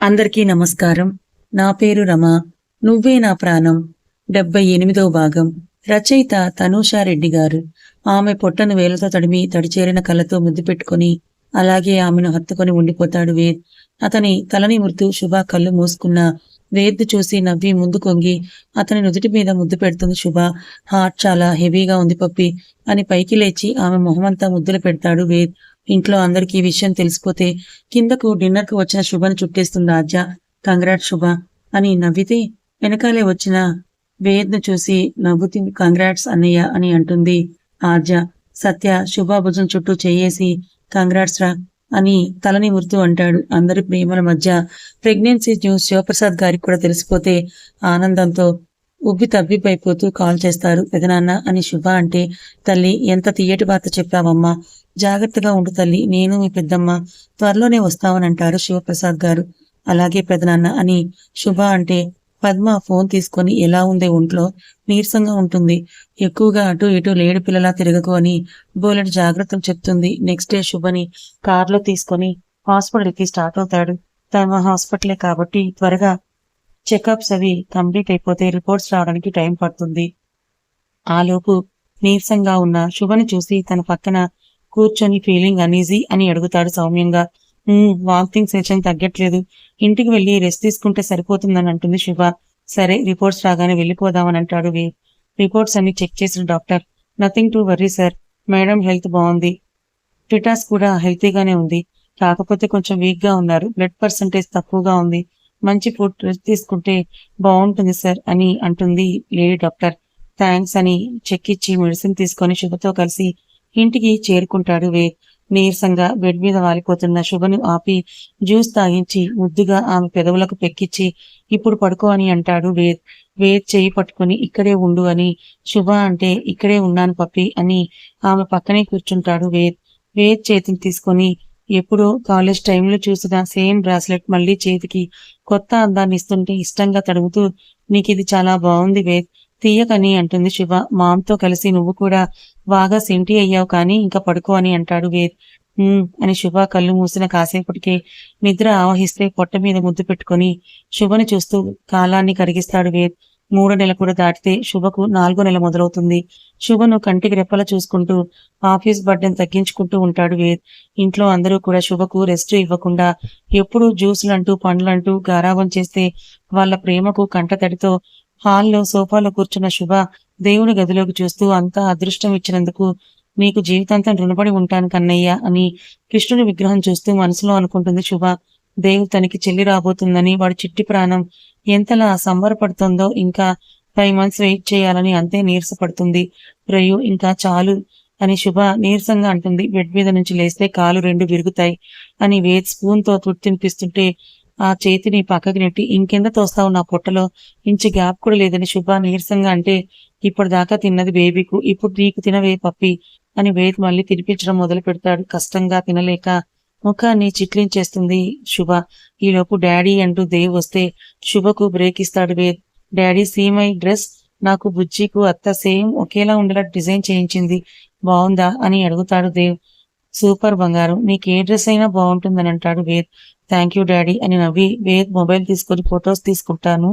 అందరికీ నమస్కారం. నా పేరు రమ. నువ్వే నా ప్రాణం. డెబ్బై ఎనిమిదవ భాగం. రచయిత తనూషారెడ్డి గారు. ఆమె పొట్టను వేలతో తడిమి తడిచేరిన కళ్ళతో ముద్దు పెట్టుకొని అలాగే ఆమెను హత్తుకొని ఉండిపోతాడు వేద్. అతని తలని మృతు శుభ కళ్ళు మూసుకున్న వేద్ చూసి నవ్వి ముందు కొంగి అతని నుదుటి మీద ముద్దు పెడుతుంది శుభ. హార్ట్ చాలా హెవీగా ఉంది పప్పి అని పైకి లేచి ఆమె మొహమంతా ముద్దులు పెడతాడు వేద్. ఇంట్లో అందరికీ ఈ విషయం తెలిసిపోతే కిందకు డిన్నర్కు వచ్చిన శుభను చుట్టేస్తుంది ఆద్య. కంగ్రాట్ శుభ అని నవ్వితే వెనకాలే వచ్చిన వేద్ను చూసి నవ్వుతుంది కంగ్రాట్స్ అన్నయ్య అని అంటుంది ఆద్య. సత్య శుభాభుజం చుట్టూ చేయేసి కంగ్రాట్స్ రా అని తలని మురుతూ అంటాడు. అందరి ప్రేమల మధ్య ప్రెగ్నెన్సీ న్యూస్ శివప్రసాద్ గారికి కూడా తెలిసిపోతే ఆనందంతో ఉబ్బి తబ్బిపోయిపోతూ కాల్ చేస్తారు. పెదనాన్న అని శుభ అంటే తల్లి ఎంత తీయటి వార్త చెప్పావమ్మా. జాగ్రత్తగా ఉండు తల్లి. నేను మీ పెద్దమ్మ. త్వరలోనే వస్తామనంటారు శివప్రసాద్ గారు. అలాగే పెదనాన్న అని శుభ అంటే పద్మ ఫోన్ తీసుకొని ఎలా ఉంది ఒంట్లో? నీరసంగా ఉంటుంది. ఎక్కువగా అటు ఇటు లేడి పిల్లలా తిరగకు అని బోలెడు జాగ్రత్తలు చెప్తుంది. నెక్స్ట్ డే శుభని కార్లో తీసుకొని హాస్పిటల్కి స్టార్ట్ అవుతాడు. తమ హాస్పిటలే కాబట్టి త్వరగా చెకప్స్ అవి కంప్లీట్ అయిపోతే రిపోర్ట్స్ రావడానికి టైం పడుతుంది. ఆలోపు నీరసంగా ఉన్న శుభని చూసి తన పక్కన కూర్చొని ఫీలింగ్ అనీజీ అని అడుగుతాడు సౌమ్యంగా. వామిటింగ్ సెషన్ తగ్గట్లేదు. ఇంటికి వెళ్ళి రెస్ట్ తీసుకుంటే సరిపోతుందని అంటుంది శివ. సరే రిపోర్ట్స్ రాగానే వెళ్ళిపోదామని అంటాడు వే. రిపోర్ట్స్ అన్ని చెక్ చేసిన doctor. Nothing to worry sir madam health బాగుంది. ఫిటాస్ కూడా హెల్తీగానే ఉంది. కాకపోతే కొంచెం వీక్గా ఉన్నారు. బ్లడ్ పర్సంటేజ్ తక్కువగా ఉంది. మంచి ఫుడ్ రెస్ట్ తీసుకుంటే బాగుంటుంది సార్ అని అంటుంది లేడీ డాక్టర్ థ్యాంక్స్ అని చెక్ ఇచ్చి మెడిసిన్ తీసుకొని శుభతో కలిసి ఇంటికి చేరుకుంటాడు వేద్ నీరసంగా బెడ్ మీద వాలిపోతున్న శుభను ఆపి జ్యూస్ తాగించి ముద్దుగా ఆమె పెదవులకు పెక్కిచ్చి ఇప్పుడు పడుకో అని అంటాడు వేద్ వేద్ చేయి పట్టుకుని ఇక్కడే ఉండు అని. శుభ అంటే ఇక్కడే ఉన్నాను పప్పి అని ఆమె పక్కనే కూర్చుంటాడు వేద్ వేద్ చేతిని తీసుకొని ఎప్పుడో కాలేజ్ టైంలో చూసిన సేమ్ బ్రాస్లెట్ మళ్ళీ చేతికి కొత్త అందాన్ని ఇస్తుంటే ఇష్టంగా తడుగుతూ నీకు ఇది చాలా బాగుంది వేద్ తీయకని అంటుంది శుభ. మామ్తో కలిసి నువ్వు కూడా బాగా సెంటి అయ్యావు కానీ ఇంకా పడుకో అని అంటాడు వేద్ అని శుభ కళ్ళు మూసిన కాసేపటికే నిద్ర ఆవహిస్తే పొట్ట మీద ముద్దు పెట్టుకొని శుభని చూస్తూ కాలాన్ని కరిగిస్తాడు వేద్ మూడో నెల కూడా దాటితే శుభకు నాలుగో నెల మొదలవుతుంది. శుభను కంటికి రెప్పలా చూసుకుంటూ ఆఫీస్ బర్డెన్ తగ్గించుకుంటూ ఉంటాడు వేద్ ఇంట్లో అందరూ కూడా శుభకు రెస్ట్ ఇవ్వకుండా ఎప్పుడూ జ్యూసులంటూ పండ్లంటూ గారాబం చేస్తే వాళ్ళ ప్రేమకు కంటతడితో హాల్లో సోఫాలో కూర్చున్న శుభ దేవుని గదిలోకి చూస్తూ అంతా అదృష్టం ఇచ్చినందుకు నీకు జీవితాంతం రుణపడి ఉంటాను కన్నయ్య అని కృష్ణుడి విగ్రహం చూస్తూ మనసులో అనుకుంటుంది శుభ. దేవు తనకి చెల్లి రాబోతుందని వాడి చిట్టి ప్రాణం ఎంతలా సంబరపడుతుందో ఇంకా ఫైవ్ మంత్స్ వెయిట్ చేయాలని అంతే నీరసపడుతుంది. ప్రయు ఇంకా చాలు అని శుభ నీరసంగా అంటుంది. బెడ్ మీద నుంచి లేస్తే కాలు రెండు విరుగుతాయి అని వేద్ స్పూన్తో తుడి తినిపిస్తుంటే ఆ చేతిని పక్కకి నెట్టి ఇంకెంత తోస్తావు నా పొట్టలో? ఇంచి గ్యాప్ కూడా లేదని శుభ నీరసంగా అంటే ఇప్పుడు దాకా తిన్నది బేబీకు ఇప్పుడు నీకు తినవే పప్పి అని వేద్ మళ్ళీ తినిపించడం మొదలు పెడతాడు. కష్టంగా తినలేక ముఖాన్ని చిట్లించేస్తుంది శుభ. ఈలోపు డాడీ అంటూ దేవ్ వస్తే శుభకు బ్రేక్ ఇస్తాడు వేద్. Daddy సీమై dress? నాకు బుజ్జికు అత్త సేమ్ ఒకేలా ఉండేలా డిజైన్ చేయించింది. బాగుందా? అని అడుగుతాడు దేవ్. సూపర్ బంగారం నీకు ఏ డ్రెస్ అయినా బాగుంటుందని అంటాడు వేద్. థ్యాంక్ యూ డాడీ అని నవ్వి వేద్ మొబైల్ తీసుకొని ఫొటోస్ తీసుకుంటాను.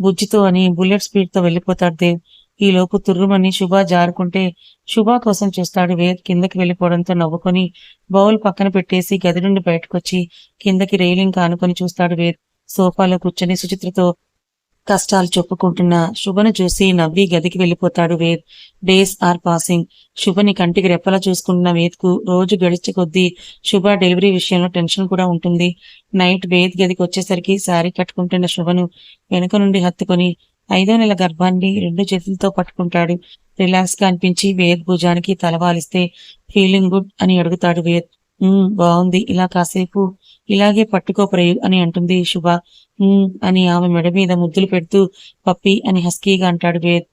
బుజ్జితో అని బుల్లెట్ స్పీడ్తో వెళ్ళిపోతాడు దేవ్. ఈ లోపు తుర్రుమని శుభ జారుకుంటే శుభ కోసం చూస్తాడు వేద్ కిందకి వెళ్ళిపోవడంతో నవ్వుకొని బౌల్ పక్కన పెట్టేసి గది నుండి బయటకొచ్చి కిందకి రైలింగ్ కానుకొని చూస్తాడు వేద్. సోఫాలో కూర్చొని సుచిత్రతో కష్టాలు చెప్పుకుంటున్న శుభను చూసి నవ్వి గదికి వెళ్ళిపోతాడు వేద్ డేస్ ఆర్ పాసింగ్. శుభని కంటికి రెప్పలా చూసుకుంటున్న వేద్కు రోజు గడిచే కొద్దీ శుభ డెలివరీ విషయంలో టెన్షన్ కూడా ఉంటుంది. నైట్ వేద్ గదికి వచ్చేసరికి శారీ కట్టుకుంటున్న శుభను వెనుక నుండి హత్తుకొని ఐదో నెల గర్భాన్ని రెండు చేతులతో పట్టుకుంటాడు. రిలాక్స్గా అనిపించి వేద్ భుజానికి తలవాలిస్తే ఫీలింగ్ గుడ్ అని అడుగుతాడు వేద్ బాగుంది ఇలా కాసేపు ఇలాగే పట్టుకో ప్రయోగ్ అని అంటుంది శుభ. అని ఆమె మెడ మీద ముద్దులు పెడుతూ పప్పి అని హస్కీగా అంటాడు వేద్.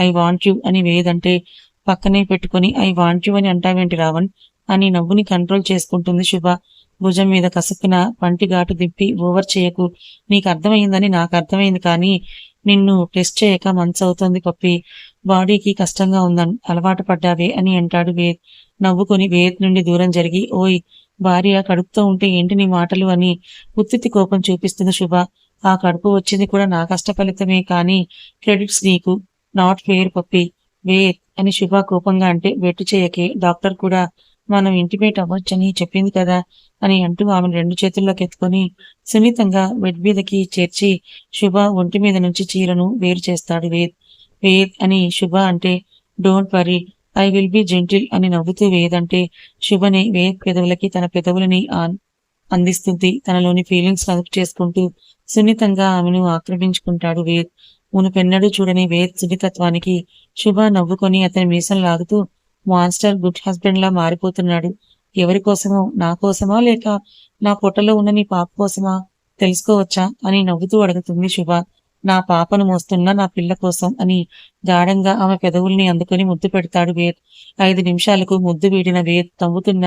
ఐ వాంట్ యు అని వేద్ అంటే పక్కనే పెట్టుకొని ఐ వాంట్ యు అని అంటావేంటి రావణ్? అని నవ్వుని కంట్రోల్ చేసుకుంటుంది శుభ. భుజం మీద కసుక్కున పంటి ఘాటు దిప్పి ఓవర్ చేయకు. నీకు అర్థమైందని నాకు అర్థమైంది కానీ నిన్ను టెస్ట్ చేయక మంత్స్ అవుతుంది పప్పి. బాడీకి కష్టంగా ఉందని అలవాటు పడ్డావే అని అంటాడు వేద్. నవ్వుకొని వేద్ నుండి దూరం జరిగి ఓయ్ భార్య కడుపుతో ఉంటే ఏంటి నీ మాటలు? అని ఉత్తితి కోపం చూపిస్తుంది శుభ. ఆ కడుపు వచ్చింది కూడా నా కష్ట ఫలితమే కానీ క్రెడిట్స్ నీకు నాట్ ఫేర్ పప్పి వేర్ అని శుభ కోపంగా అంటే వెట్టు చేయకే డాక్టర్ కూడా మనం ఇంటిమేట్ అవ్వచ్చని చెప్పింది కదా అని అంటూ ఆమెను రెండు చేతుల్లోకి ఎత్తుకొని సున్నితంగా బెడ్ మీదకి చేర్చి శుభ ఒంటి మీద నుంచి చీరను వేరు చేస్తాడు వేద్ వేద్ అని శుభ అంటే don't worry I will be gentle అని నవ్వుతూ వేదంటే శుభని వేద్ పెదవులకి తన పెదవులని అందిస్తుంది. తనలోని ఫీలింగ్స్ అదుపు చేసుకుంటూ సున్నితంగా ఆమెను ఆక్రమించుకుంటాడు వేద్. మునుపెన్నడూ చూడని వేద్ సున్నితత్వానికి శుభ నవ్వుకొని అతని మీసం లాగుతూ మాన్స్టర్ గుడ్ హస్బెండ్ లా మారిపోతున్నాడు. ఎవరి కోసమో నా కోసమా లేక నా పొట్టలో ఉన్న నీ పాప కోసమా? తెలుసుకోవచ్చా? అని నవ్వుతూ అడుగుతుంది శుభ. నా పాపను మోస్తున్న నా పిల్ల కోసం అని గాఢంగా ఆమె పెదవుల్ని అందుకుని ముద్దు పెడతాడు వేద్. ఐదు నిమిషాలకు ముద్దు వీడిన వేద్ తవ్వుతున్న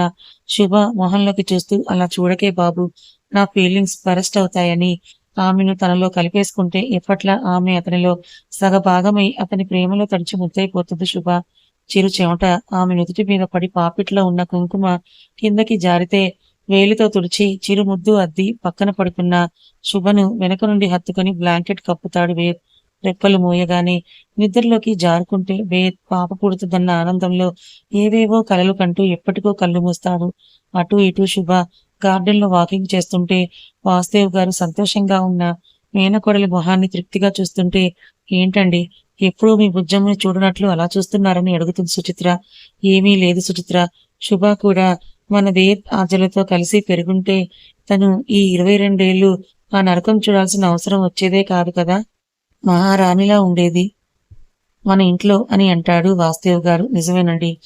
శుభ మొహంలోకి చూస్తూ అలా చూడకే బాబు నా ఫీలింగ్స్ బరస్ట్ అవుతాయని ఆమెను తనలో కలిపేసుకుంటే ఎప్పట్లా ఆమె అతనిలో సగభాగమై అతని ప్రేమలో తడిచి ముద్దైపోతుంది శుభ. చిరు చెమట ఆమె నుదుటి మీద పడి పాపిట్లో ఉన్న కుంకుమ కిందకి జారితే వేలితో తుడిచి చిరు ముద్దు అద్ది పక్కన పడుకున్న శుభను వెనక నుండి హత్తుకొని బ్లాంకెట్ కప్పుతాడు వేద్ రెప్పలు మోయగానే నిద్రలోకి జారుకుంటే వేద్ పాప పుడుతుందన్న ఆనందంలో ఏవేవో కలలు కంటూ ఎప్పటికో కళ్ళు మూస్తాడు. అటు ఇటు శుభ గార్డెన్లో వాకింగ్ చేస్తుంటే వాసుదేవ్ గారు సంతోషంగా ఉన్న మేనకోడలి మొహాన్ని తృప్తిగా చూస్తుంటే ఏంటండి? ఎప్పుడూ మీ భుజంని చూడనట్లు అలా చూస్తున్నారని అడుగుతుంది సుచిత్ర. ఏమీ లేదు సుచిత్ర. శుభ కూడా మన దేవ్ ఆజలతో కలిసి పెరుగుంటే తను ఈ ఇరవై రెండేళ్ళు ఆ నరకం చూడాల్సిన అవసరం వచ్చేదే కాదు కదా. మహారాణిలా ఉండేది. మన ఇంట్లో అని అంటాడు వాసుదేవ్ గారు. నిజమేనండి.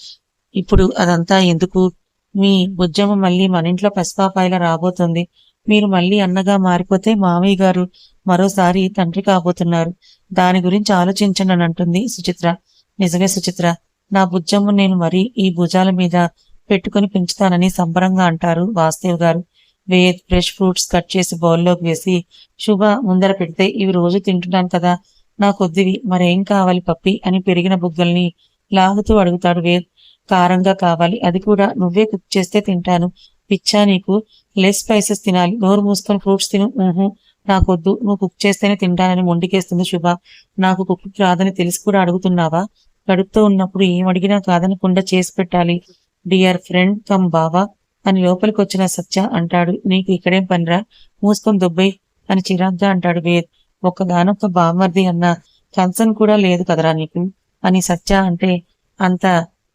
ఇప్పుడు అదంతా ఎందుకు? మీ బుజ్జమ్మ మళ్ళీ మన ఇంట్లో పసిపాపాయిలా రాబోతుంది. మీరు మళ్ళీ అన్నగా మారిపోతే మామయ్య గారు మరోసారి తండ్రి కాబోతున్నారు. దాని గురించి ఆలోచించండి అని అంటుంది సుచిత్ర. నిజమే సుచిత్ర. నా బుజ్జమ్మ నేను మరీ ఈ భుజాల మీద పెట్టుకుని పెంచుతానని సంబరంగా అంటారు వాసుదేవ్ గారు. వేద్ ఫ్రెష్ ఫ్రూట్స్ కట్ చేసి బౌల్లోకి వేసి శుభ ముందర పెడితే ఇవి రోజు తింటున్నాను కదా నా కొద్దివి మరేం కావాలి పప్పి? అని పెరిగిన బుగ్గల్ని లాగుతూ అడుగుతాడు వేద్. కారంగా కావాలి అది కూడా నువ్వే కుక్ చేస్తే తింటాను. పిచ్చా నీకు లెస్ స్పైసెస్ తినాలి. నోరు మూసుకొని ఫ్రూట్స్ తిను. ఊహు నాకొద్దు నువ్వు కుక్ చేస్తేనే తింటానని మొండికేస్తుంది శుభ. నాకు కుక్ రాదని తెలిసి కూడా అడుగుతున్నావా? కడుపుతో ఉన్నప్పుడు ఏం అడిగినా కాదనకుండా చేసి పెట్టాలి. డియర్ ఫ్రెండ్ కమ్ బావా అని లోపలికి వచ్చిన సత్య అంటాడు నీకు ఇక్కడేం పనిరా? మూసుకొని దుబ్బై అని చిరాగ్గా అంటాడు వేద్. ఒక్కగానొక్క బావమర్ది అన్న కన్సర్న్ కూడా లేదు కదరా నీకు? అని సత్య అంటే అంత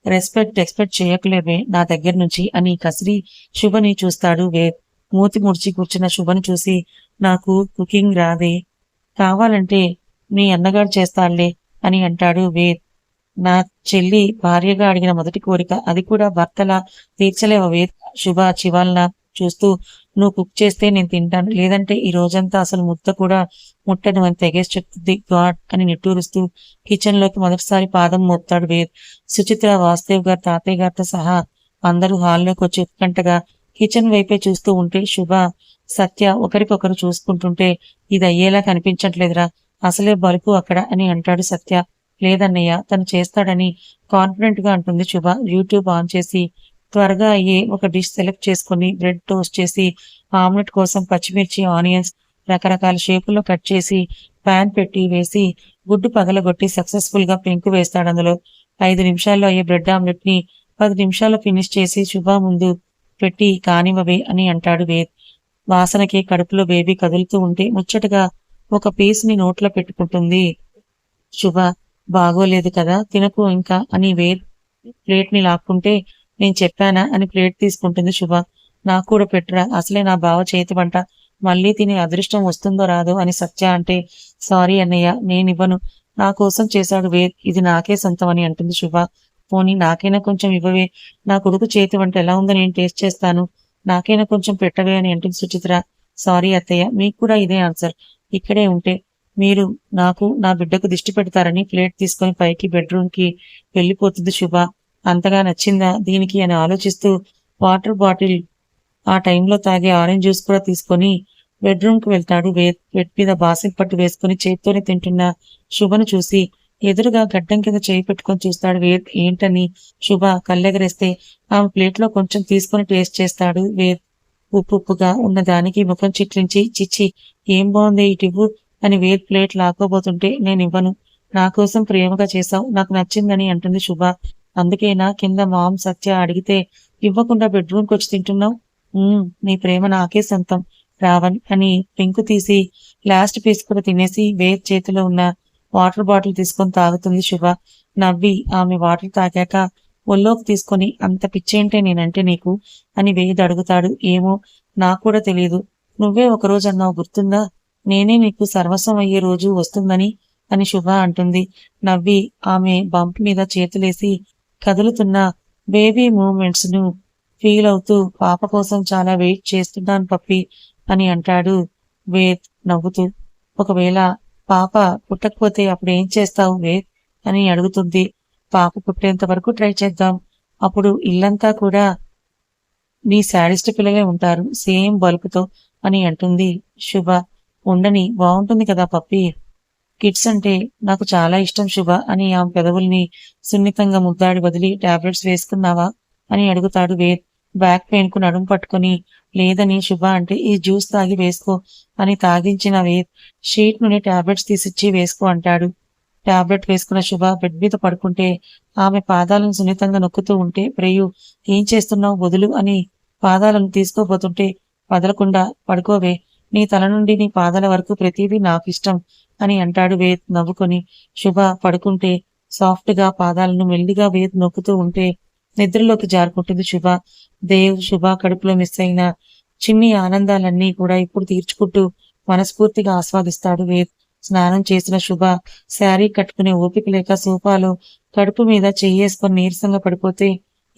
రెస్పెక్ట్ ఎక్స్పెక్ట్ చేయకలేవే నా దగ్గర నుంచి అని కసిరి శుభని చూస్తాడు వేద్. మూతి ముడిచి కూర్చున్న శుభని చూసి నాకు కుకింగ్ రాదే కావాలంటే నీ అన్నగారు చేస్తాడులే అని అంటాడు వేద్. నా చెల్లి భార్యగా అడిగిన మొదటి కోరిక. అది కూడా భర్తలా తీర్చలేవ. వేద్ శుభ చివాలన చూస్తూ నువ్వు కుక్ చేస్తే నేను తింటాను. లేదంటే ఈ రోజంతా అసలు ముద్ద కూడా ముట్టను అని తెగేసి చెప్తుంది గాడ్ అని నిట్టూరుస్తూ కిచెన్లోకి మొదటిసారి పాదం మోపుతాడు వేద్. సుచిత్ర వాసుదేవ్ గారు తాతయ్య గారితో సహా అందరూ హాల్లోకి వచ్చి ఉత్కంఠగా కిచెన్ వైపే చూస్తూ ఉంటే శుభ సత్య ఒకరికొకరు చూసుకుంటుంటే ఇది అయ్యేలా కనిపించట్లేదురా. అసలే బలుపు అక్కడ అని అంటాడు సత్య. లేదన్నయ్య తను చేస్తాడని కాన్ఫిడెంట్గా అంటుంది శుభ. యూట్యూబ్ ఆన్ చేసి త్వరగా అయ్యే ఒక డిష్ సెలెక్ట్ చేసుకుని బ్రెడ్ టోస్ట్ చేసి ఆమ్లెట్ కోసం పచ్చిమిర్చి ఆనియన్స్ రకరకాల షేపుల్లో కట్ చేసి ప్యాన్ పెట్టి వేసి గుడ్డు పగలగొట్టి సక్సెస్ఫుల్గా పెంకు వేస్తాడు అందులో. ఐదు నిమిషాల్లో అయ్యే బ్రెడ్ ఆమ్లెట్ని పది నిమిషాల్లో ఫినిష్ చేసి శుభ ముందు పెట్టి కానివ్వవే అని అంటాడు వేద్. వాసనకి కడుపులో బేబీ కదులుతూ ఉంటే ముచ్చటగా ఒక పీస్ని నోట్లో పెట్టుకుంటుంది శుభ. బాగోలేదు కదా తినకు ఇంకా అని వే ప్లేట్ని లాక్కుంటే నేను చెప్పానా అని ప్లేట్ తీసుకుంటుంది శుభ. నాకు కూడా పెట్టురా అసలే నా బావ చేతి వంట మళ్ళీ తినే అదృష్టం వస్తుందో రాదో అని సత్య అంటే సారీ అన్నయ్య నేనివ్వను. నా కోసం చేశాడు వేద్ ఇది నాకే సొంతం అని అంటుంది శుభ. పోనీ నాకైనా కొంచెం ఇవ్వవే. నా కొడుకు చేతి వంట ఎలా ఉందో నేను టేస్ట్ చేస్తాను. నాకైనా కొంచెం పెట్టవే అని అంటుంది సుచిత్ర. సారీ అత్తయ్య మీకు కూడా ఇదే ఆన్సర్. ఇక్కడే ఉంటే మీరు నాకు నా బిడ్డకు దిష్టి పెడతారని ప్లేట్ తీసుకొని పైకి బెడ్రూమ్కి వెళ్ళిపోతుంది శుభ. అంతగా నచ్చిందా దీనికి అని ఆలోచిస్తూ వాటర్ బాటిల్ ఆ టైంలో తాగే ఆరెంజ్ జ్యూస్ కూడా తీసుకొని బెడ్రూమ్కి వెళ్తాడు. వే బెడ్ మీద బాసిన్ పట్టు వేసుకుని చేత్తోనే తింటున్న శుభను చూసి ఎదురుగా గడ్డం కింద చేయి పెట్టుకొని చూస్తాడు. వేద్ ఏంటని శుభ కళ్ళెగరేస్తే ఆమె ప్లేట్లో కొంచెం తీసుకొని టేస్ట్ చేస్తాడు. వేద్ ఉప్పు ఉప్పుగా ఉన్న దానికి ముఖం చిట్లించి చిచ్చి ఏం బాగుంది ఇటు అని వేద్ ప్లేట్ లాక్కోబోతుంటే నేను ఇవ్వను నా కోసం ప్రేమగా చేశావు. నాకు నచ్చిందని అంటుంది శుభ. అందుకేనా కింద మామ్ సత్య అడిగితే ఇవ్వకుండా బెడ్రూమ్కి వచ్చి తింటున్నావు? నీ ప్రేమ నాకే సొంతం. రావణ్ అని పెంకు తీసి లాస్ట్ పీస్ కూడా తినేసి వేద్ చేతిలో ఉన్న వాటర్ బాటిల్ తీసుకొని తాగుతుంది శుభ. నవ్వి ఆమె వాటర్ తాగాక ఒళ్ళోకి తీసుకొని అంత పిచ్చేంటే నేనంటే నీకు? అని వేద్ అడుగుతాడు. ఏమో నాకు కూడా తెలియదు నువ్వే ఒకరోజు అన్నావు గుర్తుందా? నేనే నీకు సర్వస్వం అయ్యే రోజు వస్తుందని అని శుభ అంటుంది. నవ్వి ఆమె బంప్ మీద చేతులేసి కదులుతున్న బేబీ మూమెంట్స్ను ఫీల్ అవుతూ పాప కోసం చాలా వెయిట్ చేస్తున్నాను పప్పి అని అంటాడు వేద్ నవ్వుతూ. ఒకవేళ పాప పుట్టకపోతే అప్పుడు ఏం చేస్తావు వేద్ అని అడుగుతుంది. పాప పుట్టేంత వరకు ట్రై చేద్దాం. అప్పుడు ఇల్లంతా కూడా నీ శాడిస్ట్ పిల్లలే ఉంటారు. సేమ్ బల్బుతో అని అంటుంది శుభ. ఉండని బాగుంటుంది కదా పప్పి? కిడ్స్ అంటే నాకు చాలా ఇష్టం శుభ అని ఆమె పెదవుల్ని సున్నితంగా ముద్దాడి వదిలి టాబ్లెట్స్ వేసుకున్నావా? అని అడుగుతాడు వేద్ బ్యాక్ పెయిన్కు నడుము పట్టుకొని లేదని శుభ అంటే ఈ జ్యూస్ తాగి వేసుకో అని తాగించిన వేద్ షీట్ నుండి టాబ్లెట్స్ తీసిచ్చి వేసుకో అంటాడు. టాబ్లెట్ వేసుకున్న శుభ బెడ్ మీద పడుకుంటే ఆమె పాదాలను సున్నితంగా నొక్కుతూ ఉంటే ప్రేయు ఏం చేస్తున్నావు? వదులు అని పాదాలను తీసుకోబోతుంటే వదలకుండా పడుకోవే. నీ తల నుండి నీ పాదాల వరకు ప్రతిదీ నాకు ఇష్టం అని అంటాడు వేద్ నవ్వుకొని. శుభ పడుకుంటే సాఫ్ట్గా పాదాలను మెల్లిగా వేద్ నొక్కుతూ ఉంటే నిద్రలోకి జారుకుంటుంది శుభ. దేవ్ శుభ కడుపులో మిస్ అయిన చిన్ని ఆనందాలన్నీ కూడా ఇప్పుడు తీర్చుకుంటూ మనస్ఫూర్తిగా ఆస్వాదిస్తాడు వేద్. స్నానం చేసిన శుభ శారీ కట్టుకునే ఓపిక లేక సోఫాలో కడుపు మీద చెయ్యేసుకొని నీరసంగా పడిపోతే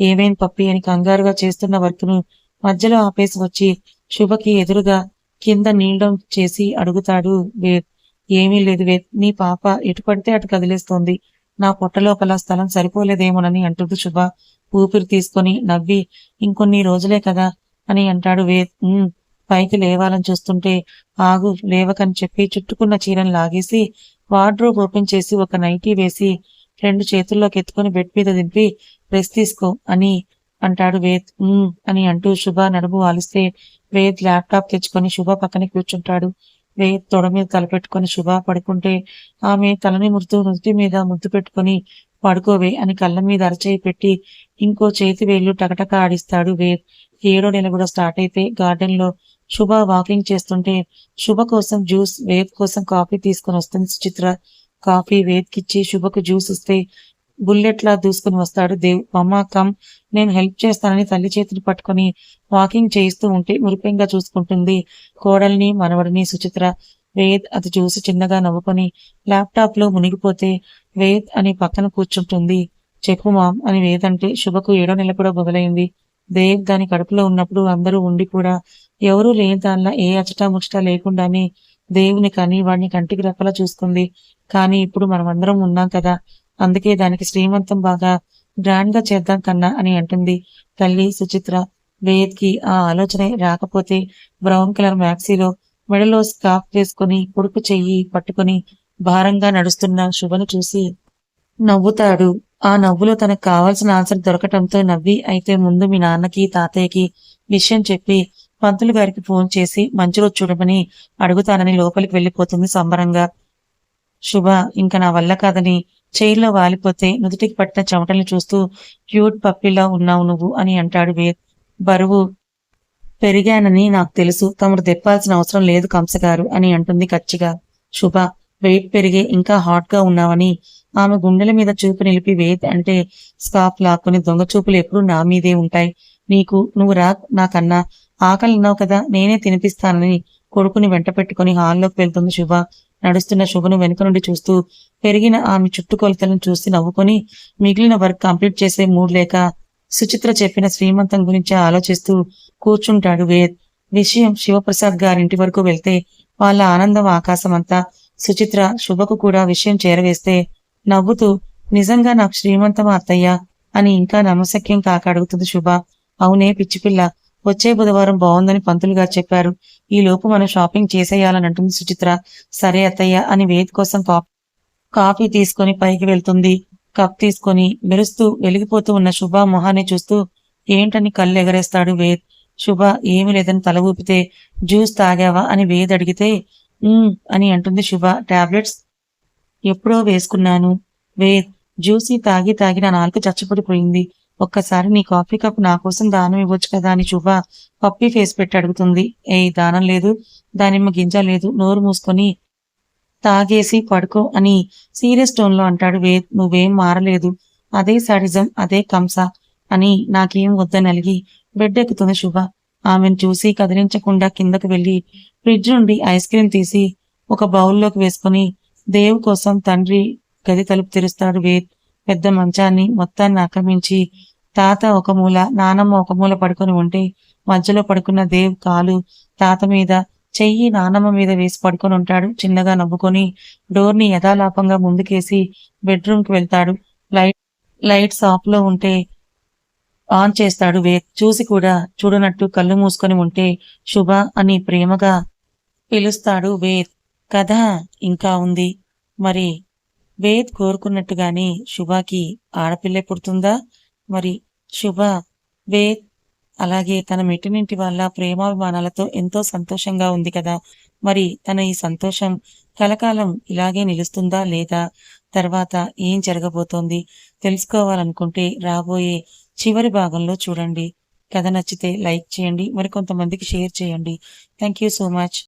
ఏమేం పప్పి అని కంగారుగా చేస్తున్న వర్క్ను మధ్యలో ఆపేసి వచ్చి శుభకి ఎదురుగా కింద నీళ్ళం చేసి అడుగుతాడు వేద్. ఏమీ లేదు వేద్ నీ పాప ఎటు పడితే అటు కదిలేస్తోంది. నా పొట్ట లోపల స్థలం సరిపోలేదేమోనని అంటుంది శుభ. ఊపిరి తీసుకొని నవ్వి ఇంకొన్ని రోజులే కదా అని అంటాడు వేద్. పైకి లేవాలని చూస్తుంటే ఆగు లేవకని చెప్పి చుట్టుకున్న చీరను లాగేసి వార్డ్రోబ్ ఓపెన్ చేసి ఒక నైటీ వేసి రెండు చేతుల్లోకి ఎత్తుకుని బెడ్ మీద దింపి రెస్ట్ తీసుకో అని అంటాడు వేద్. అని అంటూ శుభ నడుము వాలిస్తే వేద్ ల్యాప్టాప్ తెచ్చుకొని శుభ పక్కనే కూర్చుంటాడు. వేద్ తొడ మీద తలపెట్టుకొని శుభ పడుకుంటే ఆమె తలని ముద్దు నుదుటి మీద ముద్దు పెట్టుకొని పడుకోవే అని కళ్ళ మీద అరచేయి పెట్టి ఇంకో చేతి వేళ్ళు టకటక ఆడిస్తాడు వేద్ ఏడో నెల కూడా స్టార్ట్ అయితే గార్డెన్లో శుభ వాకింగ్ చేస్తుంటే శుభ కోసం జ్యూస్ వేద్ కోసం కాఫీ తీసుకొని వస్తుంది సుచిత్ర. కాఫీ వేద్కిచ్చి శుభకు జ్యూస్ ఇస్తే బుల్లెట్ లా దూసుకుని వస్తాడు. దేవ్ అమ్మ కమ్ నేను హెల్ప్ చేస్తానని తల్లి చేతిని పట్టుకొని వాకింగ్ చేయిస్తూ ఉంటే మురిపెంగా చూసుకుంటుంది కోడల్ని మనవడిని సుచిత్ర. వేద్ అది చూసి చిన్నగా నవ్వుకొని ల్యాప్టాప్లో మునిగిపోతే వేద్ అని పక్కన కూర్చుంటుంది. చెప్పు మామ్ అని వేద్ అంటే శుభకు ఏడో నెల కూడా మొదలైంది. దేవ్ దాని కడుపులో ఉన్నప్పుడు అందరూ ఉండి కూడా ఎవరూ లేని దానిలా ఏ అచటా ముచ్చట లేకుండానే దేవుని కని వాడిని కంటికి రెప్పలా చూసుకుంది. కానీ ఇప్పుడు మనమందరం ఉన్నాం కదా. అందుకే దానికి శ్రీమంతం బాగా గ్రాండ్గా చేద్దాం కన్నా అని అంటుంది. తల్లి సుచిత్ర వేద్కి ఆ ఆలోచన రాకపోతే బ్రౌన్ కలర్ మ్యాక్సీలో మెడలో స్కార్ఫ్ వేసుకొని కొడుకు చెయ్యి పట్టుకొని భారంగా నడుస్తున్న శుభను చూసి నవ్వుతాడు. ఆ నవ్వులో తనకు కావాల్సిన ఆన్సర్ దొరకటంతో నవ్వి అయితే ముందు మీ నాన్నకి తాతయ్యకి విషయం చెప్పి పంతులు గారికి ఫోన్ చేసి మంచి రోజు చూడమని అడుగుతానని లోపలికి వెళ్ళిపోతుంది సంబరంగా. శుభ ఇంకా నా వల్ల కాదని చైర్లో వాలిపోతే నుదుటికి పట్టిన చెమటల్ని చూస్తూ క్యూట్ పప్పిలా ఉన్నావు నువ్వు అని అంటాడు వేద్ బరువు పెరిగానని నాకు తెలుసు. తమరు తెప్పాల్సిన అవసరం లేదు కంసగారు అని అంటుంది కచ్చిగా. శుభ వెయిట్ పెరిగే ఇంకా హాట్గా ఉన్నావని ఆమె గుండెల మీద చూపు నిలిపి వేద్ అంటే స్కాప్ లాక్కుని దొంగ చూపులు ఎప్పుడూ నా మీదే ఉంటాయి. నీకు నువ్వు రా నాకన్నా. ఆకలి ఉన్నావు కదా నేనే తినిపిస్తానని కొడుకుని వెంట పెట్టుకుని హాల్లోకి వెళ్తుంది శుభ. నడుస్తున్న శుభను వెనుక నుండి చూస్తూ పెరిగిన ఆమె చుట్టుకొలతలను చూసి నవ్వుకొని మిగిలిన వర్క్ కంప్లీట్ చేసే మూడ్ లేక సుచిత్ర చెప్పిన శ్రీమంతం గురించి ఆలోచిస్తూ కూర్చుంటాడు వేద్. విషయం శివప్రసాద్ గారింటి వరకు వెళ్తే వాళ్ళ ఆనందం ఆకాశమంతా సుచిత్ర శుభకు కూడా విషయం చేరవేస్తే నవ్వుతూ నిజంగా నాకు శ్రీమంతం అత్తయ్య? అని ఇంకా నమసక్యం కాక అడుగుతుంది శుభ. అవునే పిచ్చిపిల్ల వచ్చే బుధవారం బాగుందని పంతులు గారు చెప్పారు. ఈ లోపు మనం షాపింగ్ చేసేయాలని అంటుంది సుచిత్ర. సరే అత్తయ్య అని వేద్ కోసం కాఫీ కాఫీ తీసుకొని పైకి వెళ్తుంది. కప్ తీసుకొని మెరుస్తూ వెలిగిపోతూ ఉన్న శుభ మొహాన్ని చూస్తూ ఏంటని కళ్ళు ఎగరేస్తాడు వేద్. శుభ ఏమీ లేదని తల ఊపితే జ్యూస్ తాగావా? అని వేద్ అడిగితే అని అంటుంది శుభ. టాబ్లెట్స్? ఎప్పుడో వేసుకున్నాను. వేద్ జ్యూసీ తాగి తాగి నా నాలుగు చచ్చిపడిపోయింది. ఒక్కసారి నీ కాఫీ కప్ నా కోసం దానం ఇవ్వచ్చు కదా అని శుభ పప్పి ఫేస్ పెట్టి అడుగుతుంది. ఏ దానం లేదు. దానిమ్మ గింజ లేదు. నోరు మూసుకొని తాగేసి పడుకో అని సీరియస్ టోన్లో అంటాడు వేద్ నువ్వేం మారలేదు. అదే సాడిజం అదే కంస అని నాకేం వద్దని అలిగి బెడ్ ఎక్కుతుంది శుభ. ఆమెను చూసి కదిలించకుండా కిందకు వెళ్ళి ఫ్రిడ్జ్ నుండి ఐస్ క్రీమ్ తీసి ఒక బౌల్లోకి వేసుకుని దేవు కోసం తండ్రి గది తలుపు తెరుస్తాడు వేద్ పెద్ద మంచాన్ని మొత్తాన్ని ఆక్రమించి తాత ఒక మూల నానమ్మ ఒక మూల పడుకొని ఉంటే మధ్యలో పడుకున్న దేవ్ కాలు తాత మీద చెయ్యి నానమ్మ మీద వేసి పడుకొని ఉంటాడు. చిన్నగా నవ్వుకొని డోర్ని యథాలాపంగా ముందుకేసి బెడ్రూమ్కి వెళ్తాడు. లైట్ లైట్స్ ఆఫ్లో ఉంటే ఆన్ చేస్తాడు వేద్ చూసి కూడా చూడనట్టు కళ్ళు మూసుకొని ఉంటే శుభ అని ప్రేమగా పిలుస్తాడు వేద్ కథ ఇంకా ఉంది. మరి వేద్ కోరుకున్నట్టుగానే శుభకి ఆడపిల్ల పుడుతుందా? మరి శుభ వేద్ అలాగే తన మెట్టినింటి వాళ్ళ ప్రేమాభిమానాలతో ఎంతో సంతోషంగా ఉంది కదా. మరి తన ఈ సంతోషం కలకాలం ఇలాగే నిలుస్తుందా లేదా? తర్వాత ఏం జరగబోతోంది? తెలుసుకోవాలనుకుంటే రాబోయే చివరి భాగంలో చూడండి. కథ నచ్చితే లైక్ చేయండి మరి కొంతమందికి షేర్ చేయండి. Thank you so much.